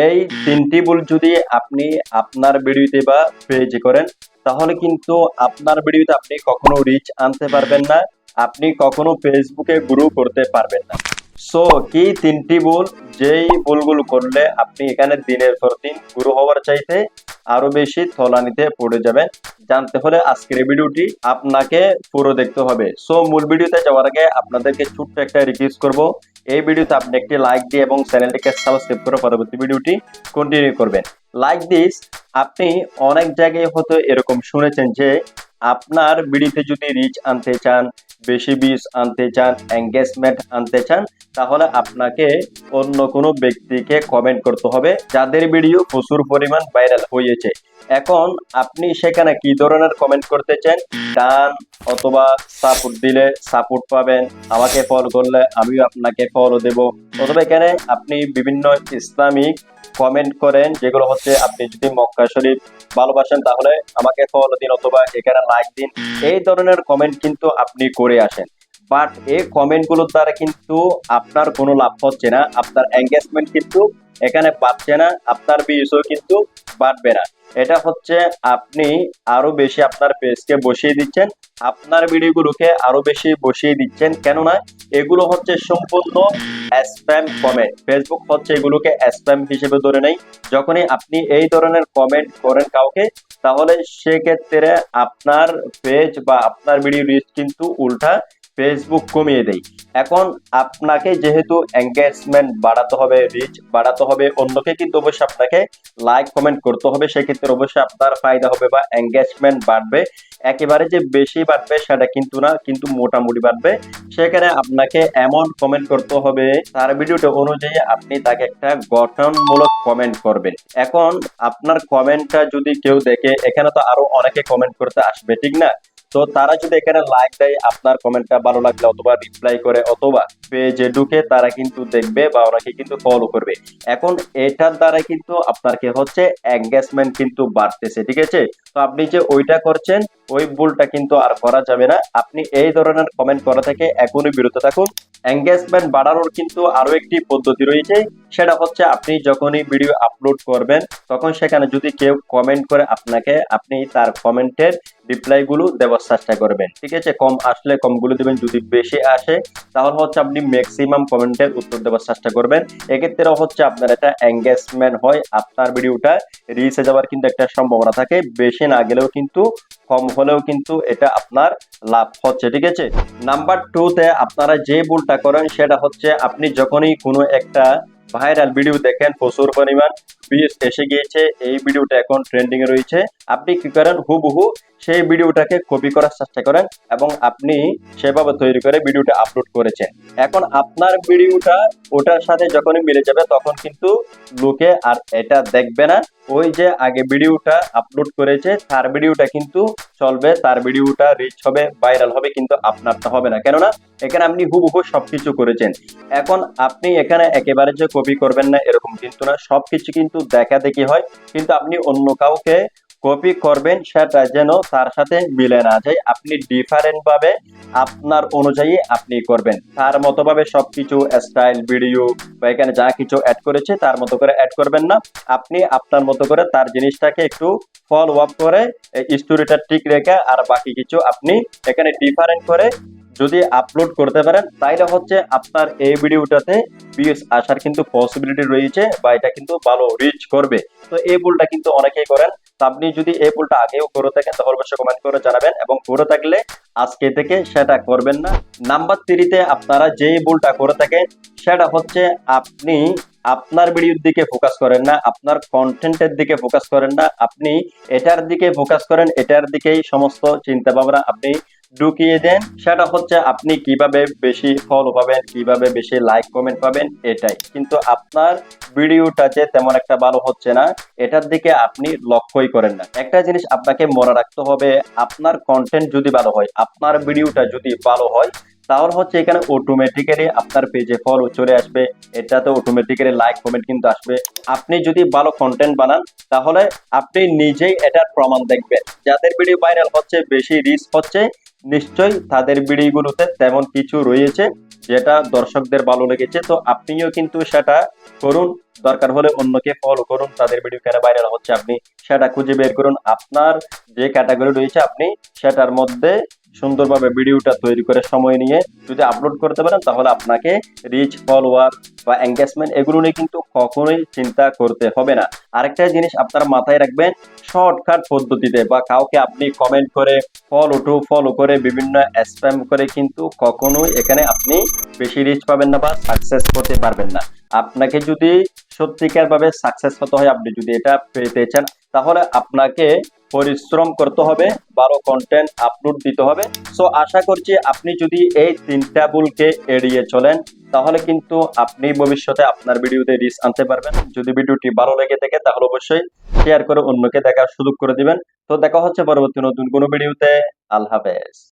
এই তিনটি ভুল যদি আপনি আপনার ভিডিওতে বা পেজে করেন, তাহলে কিন্তু আপনার ভিডিওতে আপনি কখনো রিচ আনতে পারবেন না, আপনি কখনো ফেসবুকে গ্রো করতে পারবেন না। সো কি তিনটি ভুল? যেই ভুলগুলো করলে আপনি এখানে দিনের পর দিন গ্রো হওয়ার চাইতে আরও বেশি থলানিতে পড়ে যাবেন জানতে হলে আজকের ভিডিওটি আপনাকে পুরো দেখতে হবে। সো মূল ভিডিওতে যাওয়ার আগে আপনাদেরকে ছোট্ট একটা রিকোয়েস্ট করব। এই ভিডিওতে আপনি একটি লাইক দিয়ে এবং চ্যানেলটিকে সাবস্ক্রাইব করে পরবর্তী ভিডিওটি কন্টিনিউ করবেন। লাইক দিস আপনি অনেক জায়গায় হয়তো এরকম শুনেছেন যে আপনার ভিডিওতে যদি রিচ আনতে চান বেশি ভিউজ আনতে চান এঙ্গেজমেন্ট আনতে চান, তাহলে আপনাকে অন্য কোনো ব্যক্তিকে কমেন্ট করতে হবে। যাদের ভিডিও প্রচুর পরিমাণ ভাইরাল হয়েছে। এখন আপনি সেখানে কি ধরনের কমেন্ট করতে চান? গান অথবা সাপোর্ট দিলে সাপোর্ট পাবেন। আমাকে ফলো করলে আমিও আপনাকে ফলো দেব। অথবা এখানে আপনি বিভিন্ন ইসলামিক কমেন্ট করেন, যেগুলো হচ্ছে আপনি যদি মক্কা শরীফ ভালোবাসেন, তাহলে আমাকে ফলো দিন অথবা এখানে লাইক দিন। এই ধরনের কমেন্ট কিন্তু আপনি করে আসেন। বাট এই কমেন্টগুলোর দ্বারা কিন্তু আপনার কোনো লাভ হচ্ছে না। আপনার এঙ্গেজমেন্ট কিন্তু এখানে পাচ্ছে না। আপনার ভিউসও কিন্তু বাড়বে না। এটা হচ্ছে আপনি আরও বেশি আপনার পেজকে বসিয়ে দিচ্ছেন। আপনার ভিডিওগুলোকে আরও বেশি বসিয়ে দিচ্ছেন। কেননা এগুলো হচ্ছে সম্পূর্ণ স্প্যাম কমেন্ট ফেসবুক হচ্ছে এগুলোকে স্প্যাম হিসেবে ধরে নেই যখনই আপনি এই ধরনের কমেন্ট করেন কাউকে তাহলে সেক্ষেত্রে আপনার পেজ বা আপনার ভিডিও রিচ কিন্তু উল্টা ফেসবুক কমিয়ে দেয়। এখন আপনাকে যেহেতু এঙ্গেজমেন্ট বাড়াতে হবে রিচ বাড়াতে হবে, অন্যকে কিন্তু অবশ্যই আপনাকে লাইক কমেন্ট করতে হবে। সেক্ষেত্রে অবশ্যই আপনার ফায়দা হবে বা এঙ্গেজমেন্ট বাড়বে। একেবারে যে বেশি বাড়বে সেটা কিন্তু না, কিন্তু মোটামুটি বাড়বে। সেখানে আপনাকে এমন কমেন্ট করতে হবে, তার ভিডিওটা অনুযায়ী আপনি তাকে একটা গঠনমূলক কমেন্ট করবেন। এখন আপনার কমেন্টটা যদি কেউ দেখে, এখানে তো আরও অনেকে কমেন্ট করতে আসবে, ঠিক না? তো তারা যদি এখানে লাইক দেয়, আপনার কমেন্টটা ভালো লাগলে অথবা রিপ্লাই করে, অথবা পেজে ঢুকে তারা কিন্তু দেখবে বা ওনাকে কিন্তু ফলো করবে। এখন এটার দ্বারা কিন্তু আপনার কি হচ্ছে এঙ্গেজমেন্ট কিন্তু বাড়তেছে, ঠিক আছে? তো আপনি যে ওইটা করছেন, ওই ভুলটা কিন্তু আর করা যাবে না। আপনি এই ধরনের কমেন্ট করা থেকে এখনই বিরত থাকুন। এঙ্গেজমেন্ট বাড়ানোর কিন্তু আরও একটি পদ্ধতি রয়েছে, সেটা হচ্ছে আপনি যখনই ভিডিও আপলোড করবেন, তখন সেখানে যদি কেউ কমেন্ট করে আপনাকে, আপনি তার কমেন্টের রিপ্লাই গুলো দেওয়ার চেষ্টা করবেন, ঠিক আছে? কম আসলে কমগুলো দিবেন, যদি বেশি আসে, তাহলে হচ্ছে আপনি ম্যাক্সিমাম কমেন্টের উত্তর দেওয়ার চেষ্টা করবেন। এক্ষেত্রে হচ্ছে আপনার একটা এঙ্গেজমেন্ট হয়, আপনার ভিডিওটা রিচে যাওয়ার কিন্তু একটা সম্ভাবনা থাকে। বেশি না গেলেও কিন্তু, কম হলেও কিন্তু এটা আপনার লাভ হচ্ছে, ঠিক আছে? নাম্বার টু তে আপনারা যে ভুলটা করেন, সেটা হচ্ছে আপনি যখনই কোনো একটা ভাইরাল ভিডিও দেখেন, প্রচুর পরিমাণ ভিউজ এসে গিয়েছে, এই ভিডিওটা এখন ট্রেন্ডিং রয়েছে। আপনি কি করেন? হুবহু সেই ভিডিওটাকে কপি করার চেষ্টা করেন এবং আপনি সেভাবে তৈরি করে ভিডিওটা আপলোড করেছেন। এখন আপনার ভিডিওটা ওটার সাথে যখনই মিলে যাবে তখন কিন্তু লোকে আর এটা দেখবে না। ওই যে আগে ভিডিওটা আপলোড করেছে, তার ভিডিওটা কিন্তু চলবে, তার ভিডিওটা রিচ হবে ভাইরাল হবে কিন্তু আপনারটা হবে না। কেননা এখানে আপনি হুবহু সবকিছু করেছেন। এখন আপনি এখানে একেবারে যে কপি করবেন না এরকম কিন্তু না, সবকিছু কিন্তু দেখা দেখি হয়। কিন্তু আপনি অন্য কাউকে কপি করবেন, সেটা যেন তার সাথে মিলে না যায়। আপনি ডিফারেন্ট ভাবে আপনার অনুযায়ী আপনি করবেন। তার মতো ভাবে সবকিছু স্টাইল ভিডিও বা এখানে যা কিছু অ্যাড করেছে, তার মতো করে অ্যাড করবেন না। আপনি আপনার মতো করে তার জিনিসটাকে একটু ফলো আপ করে স্টোরিটা ঠিক রেখে আর বাকি কিছু আপনি এখানে ডিফারেন্ট করে যদি আপলোড করতে পারেন, তাইলে হচ্ছে আপনার এই ভিডিওটাতে ভিউজ আসার কিন্তু পসিবিলিটি রয়েছে বা এটা কিন্তু ভালো রিচ করবে। তো এই ভুলটা কিন্তু অনেকেই করেন। আপনি যদি এই ভুলটা আগেও করে থাকেন, তাহলে অবশ্যই কমেন্ট করে জানাবেন এবং করে থাকলে আজকে থেকে সেটা করবেন না। নাম্বার থ্রিতে আপনারা যেই ভুলটা করে থাকেন, সেটা হচ্ছে আপনি আপনার ভিডিওর দিকে ফোকাস করেন না, আপনার কন্টেন্টের দিকে ফোকাস করেন না। আপনি এটার দিকে ফোকাস করেন, এটার দিকেই সমস্ত চিন্তা ভাবনা আপনি ঢুকিয়ে দেন। সেটা হচ্ছে আপনি কীভাবে বেশি ফলো পাবেন, কীভাবে বেশি লাইক কমেন্ট পাবেন, এটাই। কিন্তু আপনার ভিডিওটা যে তেমন একটা ভালো হচ্ছে না, এটার দিকে আপনি লক্ষ্যই করেন না। একটা জিনিস আপনাকে মনে রাখতে হবে, আপনার কন্টেন্ট যদি ভালো হয়, আপনার ভিডিওটা যদি ভালো হয়, তাহলে হচ্ছে এখানে অটোমেটিক্যালি আপনার পেজে ফলো চলে আসবে। এটাতে অটোমেটিক্যালি লাইক কমেন্ট কিন্তু আসবে। আপনি যদি ভালো কন্টেন্ট বানান, তাহলে আপনি নিজেই এটার প্রমাণ দেখবেন। যাদের ভিডিও ভাইরাল হচ্ছে, বেশি রিচ হচ্ছে নিশ্চয়ই তাদের ভিডিওগুলোতে তেমন কিছু রয়েছে যেটা দর্শকদের ভালো লেগেছে। তো আপনিও কিন্তু সেটা করুন। দরকার হলে অন্যকে ফলো করুন। তাদের ভিডিও কেন ভাইরাল হচ্ছে আপনি সেটা খুঁজে বের করুন। আপনার যে ক্যাটাগরি রয়েছে আপনি সেটার মধ্যে সুন্দরভাবে ভিডিওটা তৈরি করে সময় নিয়ে যদি আপলোড করতে পারেন, তাহলে আপনাকে রিচ ফলোয়ার বা এঙ্গেজমেন্ট এগুলো নিয়ে কিন্তু কখনোই চিন্তা করতে হবে না। আরেকটা জিনিস আপনারা মাথায় রাখবেন শর্টকাট পদ্ধতিতে বা কাউকে আপনি কমেন্ট করে ফলো টু ফলো করে বিভিন্ন স্প্যাম করে কিন্তু কখনোই এখানে আপনি বেশি রিচ পাবেন না বা সাকসেস করতে পারবেন না। আপনাকে যদি সত্যিকার ভাবে সাকসেস হতে হয়, আপনি যদি এটা পেতে চান, তাহলে আপনাকে পরিশ্রম করতে হবে, ভালো কন্টেন্ট আপলোড দিতে হবে। সো আশা করছি আপনি যদি এই তিনটা ভুলকে এড়িয়ে চলেন তাহলে কিন্তু আপনি ভবিষ্যতে আপনার ভিডিওতে রিস আনতে পারবেন। যদি ভিডিওটি ভালো লেগে থাকে, তাহলে অবশ্যই শেয়ার করে অন্যকে দেখার সুযোগ করে দিবেন। তো দেখা হচ্ছে পরবর্তী নতুন কোনো ভিডিওতে। আল্লাহ হাফেজ।